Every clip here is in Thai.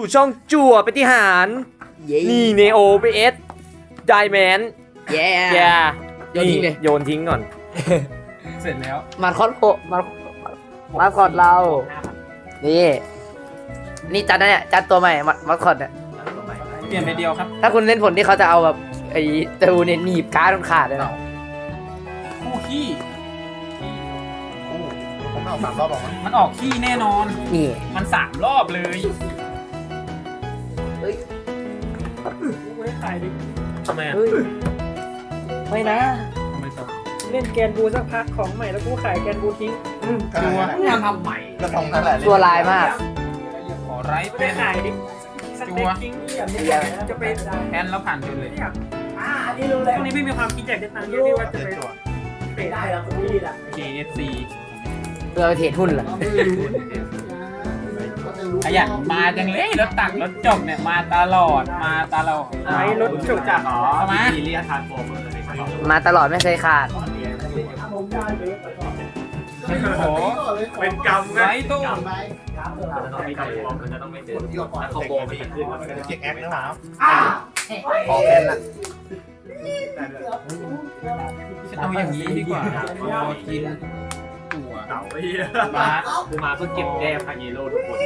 สู่ช่องจั่วปฏิหาร เย้นี่เนโอไปเอสไดแมนแย่แย่โยนทิ้งเลย โยนทิ้งก่อน เสร็จแล้วมาคอตโผมามาคอตเรา นี่ นี่จัดนะเนี่ยจัดตัวใหม่มามาคอตเนี่ยเปลี่ยนไปเดียวครับ ถ้าคุณเล่นผลที่เขาจะเอาแบบไอ้ตูเนี่ยหนีบการ์ดมันขาดเลยนะคู่ขี้ผมเอาสามรอบออกมามันออกขี้แน่นอน นี่ มันสามรอบเลย ดิทำไมอะเฮ้ยไม่นะ ทำไมต่อเล่นแกนบูสักพักของใหม่แล้วกูขายแกนบูทิ้งก็นั่นแหละงานทำใหม่ก็ตรงนั่นแหละตัวลายมาก ขอไร้ไม่เป็ได้น ขายดิสเต็กทิ้งนี่อย่างนี้จะเป็นแทนแล้วผ่านไปเลยอยากอ่าอันนี้รู้แล้วอันนี้ไม่มีความคิดอยากจะตังค์เยอะที่ว่าจะไปเตะได้แล้วคุณพี่ละ KFC เพื่อไปเทรดหุ้นเหรอ ขยันมาจังเลยรถตักรถจบเนี่ยมาตลอดมาตลอดไว้รถจุกจักเข้ามามาตลอดไม่เคยขาดโอ้โหเป็นกรรมไร้ตู้เขาโบไปอีกขึ้นเจ็กแอคนะครับพอแค่นั้นฉันเอาอย่างนี้ดีกว่าพอกิน ตัวมากูมาเพื่อเก็บแก้พายิโร่ทุกคน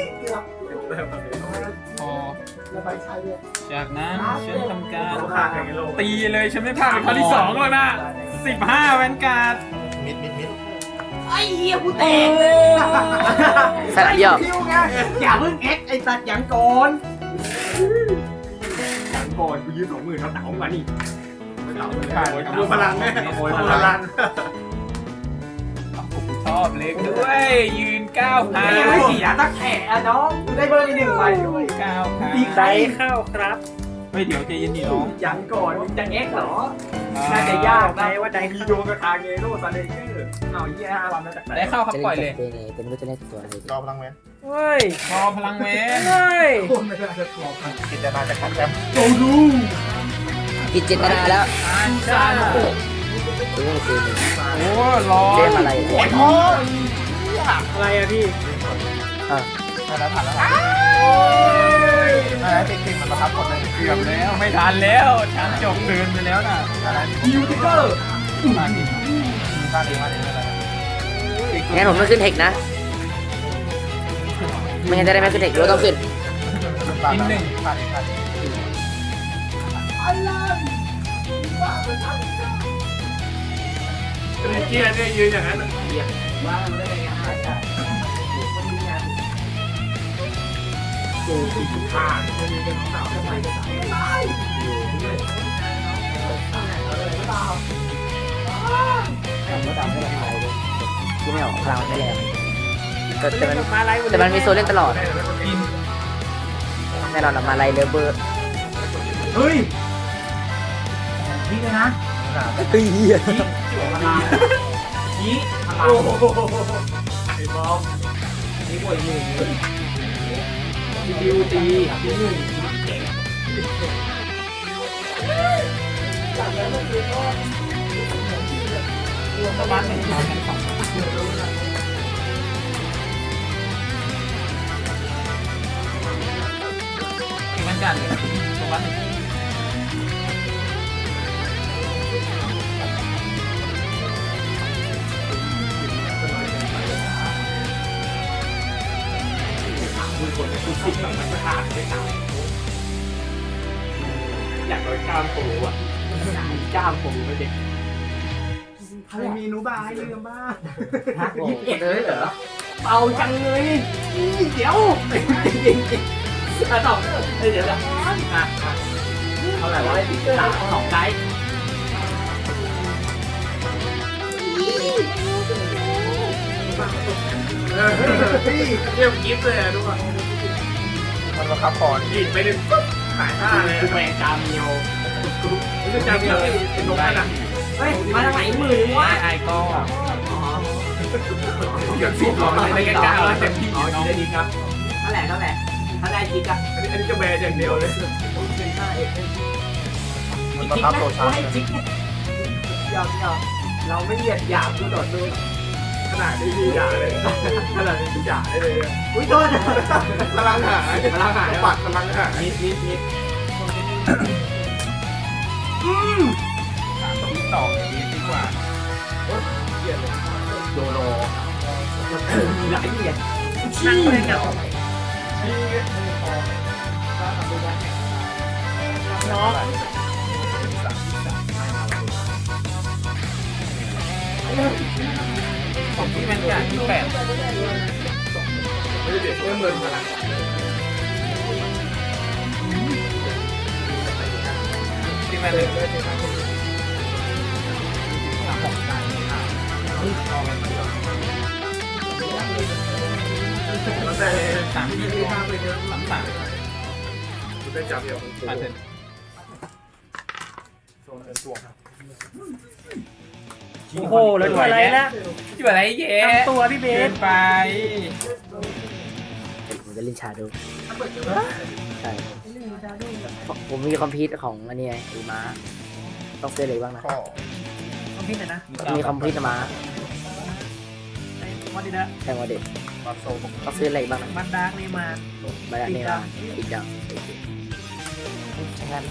พอจากนั้นฉันทำการตีเลยฉันไม่พลาดเป็นครั้งที่สองแล้วนะสิบห้าแวนการ์ดมิดมิดมิดสลับเยี่ยวอย่าเพิ่งเอ็กไอ้ตัดอย่างก่อนก่อนกูยืมสองหมื่นเขาเต๋ามานี่ผ่านดูพลังไงโอยพลังชอบ เล็กด้วย ยืนก้าวขาไม่เสียตักแขะน้องได้เบอร์หนึ่งใบด้วยก้าวขาดีใจเข้าครับเฮ้ยเดี๋ยวใจเย็นดีน้องยังก่อนจะเอ็กเหรอน่าจะยากไหมว่าใจมีดวงกับทางเงโร่ซาเลเกอร์เอาเยี่ยวันมาจากไหนได้เข้าครับปล่อยเลยเป็นรู้จะเล่นตัวอะไรรอพลังแมนเฮ้ยพอพลังเวนเฮ้ยกิจนาจะขัดแชมป์กิจเจตนาแล้วอันซาโน ซื้อซื้อโอ้ร้อเล่นนอะไรอะไรอะพี่ได้แล้วผ่านแล้วได้แล้วเก่งๆมันประทับคนเลยเกือบแล้วไม่ทันแล้วฉันจบเดินไปแล้วน่ะยูทิเกอร์มาดิมาดีมาดีมาดีงั้นผมไม่ขึ้นเทคนะไม่งั้นจะได้ไม่ขึ้นเทคด้วยต้องขึ้นผ่านแล้วผ่านผ่าน เกียร์เนี่ยยืนอย่างนั้นที่ไม่ออกพลังไม่แรงแต่แต่เล่นมันกับมาไลฟ์แต่มันมีโซเล่นตลอดแน่นอนอะมาไล่เลเบอร์เฮ้ยนี่เลยนะเฮ้ย ชี้โอ้โหไอ้บอมนี่ป่วยหนึ่งดิวตีที่หนึ่งสวัสดีมันกันเลยสวัสดีอยาก โดนกล้ามปูอะกล้ามปูไม่เด็กใครมีนูบาให้ลืมบ้างยี่สิบเอ็ดเลยเหรอเบาจังเลยเดี๋ยวจริงจริงอะต่อเดี๋ยวละอะเท่าไหร่วะสามสองไดเรียกกิฟต์เลยอะทุกคนมันประทับคอยิงไปดึง สายหน้าเลยคือแมงจามเมียวรู้สึกจามเมียวไอ้ไอ้นกนั่นอะเฮ้ยมาทางไหนหมื่นวะไอ้ก็เกือบสิบหลอดเลยใกล้ๆแล้วเต็มที่น้องได้ดีครับนั่นแหละนั่นแหละถ้าได้จิกอะอันนี้อันนี้จะแบนอย่างเดียวเลยมันประทับโซชาร์ให้จิ๊กยอมยอมเราไม่เหยียดหยามดูหนอดู นาดนี้พี่ด่าเลยขนาดนี้พี่ด่าได้เลยอุ้ยโทษพลังหายพลังหายปัดพลังหายนิดนิดนิดสามที่ต่อดีดีกว่าโอ๊ยเกลียดเลยโลมีหลายเหรียญนั่งเล่นกันน้องขอ ที่เป็นการที่แปดไม่ได้เด็กเมื่อเมินพลังที่แม่หนึ่งมันได้สามที่สามสามสามคุณได้จับเดียวมาเถอะ โอ้โหแล้วตัวอะไรนะที่อะไรเย้ทั้งตัวพี่เบเกิสนไปผมจะเล่นชาดูใช่ผมมีคอมพิวต์ของอันนี้ไงไอ้ม้าต้องซื้ออะไรบ้างนะ ต้องพิมพ์หน่อยนะมีคอมพิวต์ม้าไอ้วันนี้นะแข่งวันเด็กบัฟโซต้องซื้ออะไรบ้างนะมันดาร์กนี่มาบาร์นี่มาอีกดังงั้น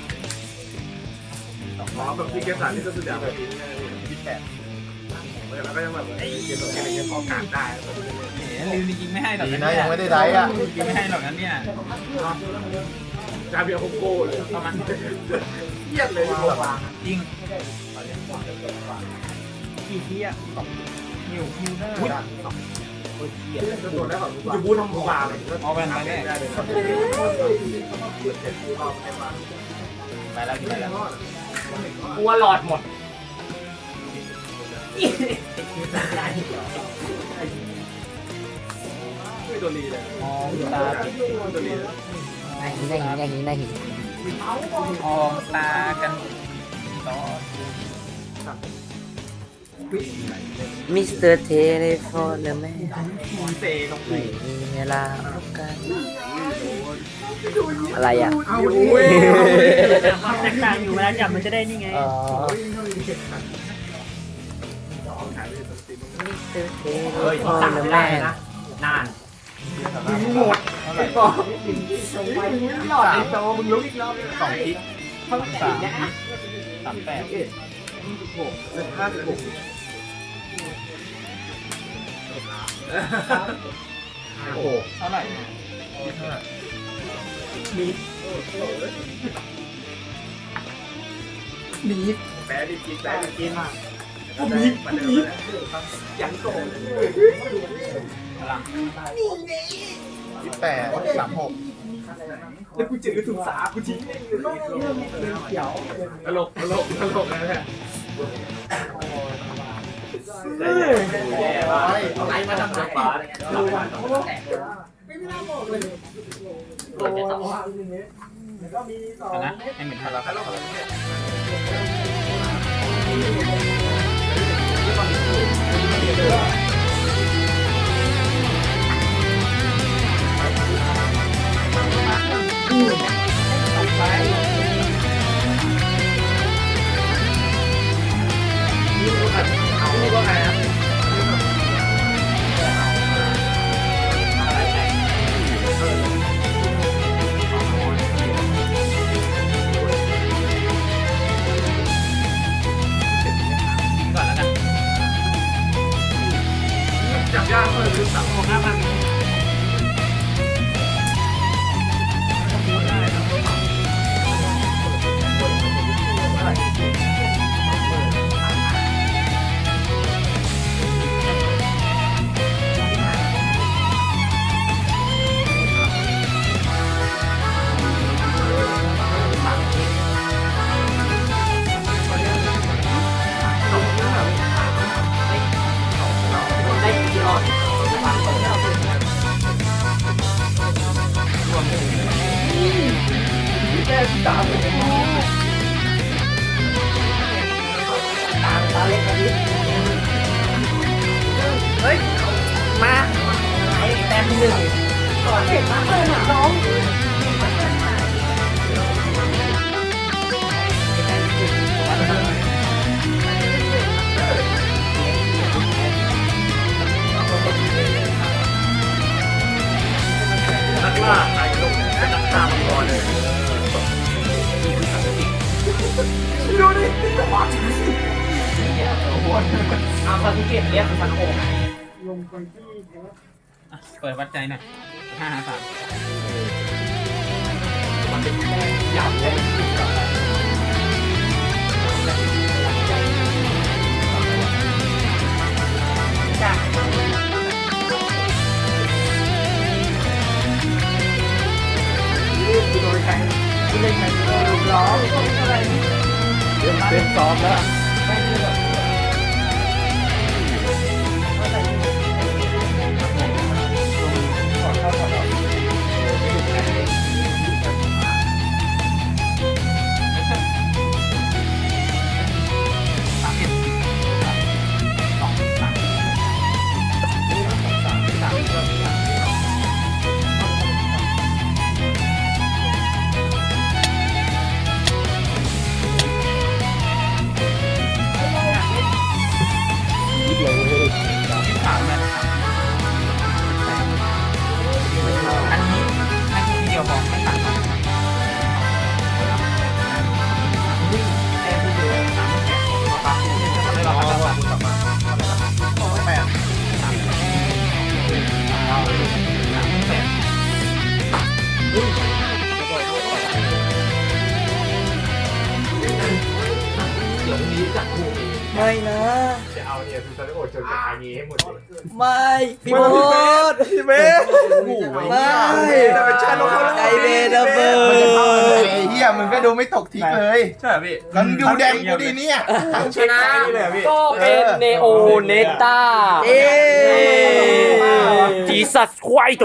อ๋อแบบที่เกสันนี่ก็สุดยอดแบบนี้พี่แปด แล้วก็ยังแบบไอ้เกมตัวนี้ยังพอการได้เอ๋ลืมจริงๆไม่ให้หรอกดีนะยังไม่ได้ได้อะจริงไม่ให้หรอกนั้นเนี่ยจาเบียโคโก้เลยประมาณเยียดเลยจริงกี่ทีอะนิวนิวได้ตัวแล้วแบบจะบูทำบูบาเลยเอาแว่นไปแน่ได้เลยไปแล้วไปแล้วกลัวหลอดหมด ไม่ตัวรีเลยมองตาปิดตัวรีนายหินนายหินนายหินนายหินมองตากันต่อมิสเตอร์เทเลโฟนแม่เซลงไม่มีเวลาพบกัน อะไรอะเอาอุ้ยความแตกต่างอยู่เวลาจับมันจะได้นี่ไง อ๋อมิส เฮ้ยโฟสั่งแม่นะนานหมดเท่าไหร่หลอดไอ้โซมึงรู้อีกรอบสองทิศสามสามแปดหกห้าสิบหกโอ้เท่าไหร่มีมีแปดดิกินแปดดิกินผมมี ผมมียังโตพลังยี่แปดสามหกแล้วกูเจอสุสากูทิ้งตลกตลกตลกนะเนี่ยแย่ว่ะเอาไรมาทำไมฟ้าดูวันนะให้เหมือนพลั งนี่ ตามตามตาเล็กนิดเฮ้ย มาไอ้แต้มหนึ่งก่อนเห็นมาเลยนะน้องนักล่าไอ้ลงเป็นนักฆ่ามังกร ดิเอาคอนที่เก็บเรียกคือฟันโค้งอะเปิดวัดใจหน่อยห้าห้าสามหยาบแค่ร้อง เริ่มเต้นซ้อมแล้ว ไม่นะ จะเอาเนี่ยทูซาริโอจนจะทายนี้ให้หมดเลยไม่พี่โบดพี่เบสไม่แต่เป็นชาโลเขาไอเบดเบิร์ไอ้เหี้ยมึงก็ดูไม่ตกทิกเลยใช่พี่มึงดูแดงกูดีเนี่ยชนะเลยพี่ก็เป็นเนโอเนต้าเอ๊จีสัสควายโต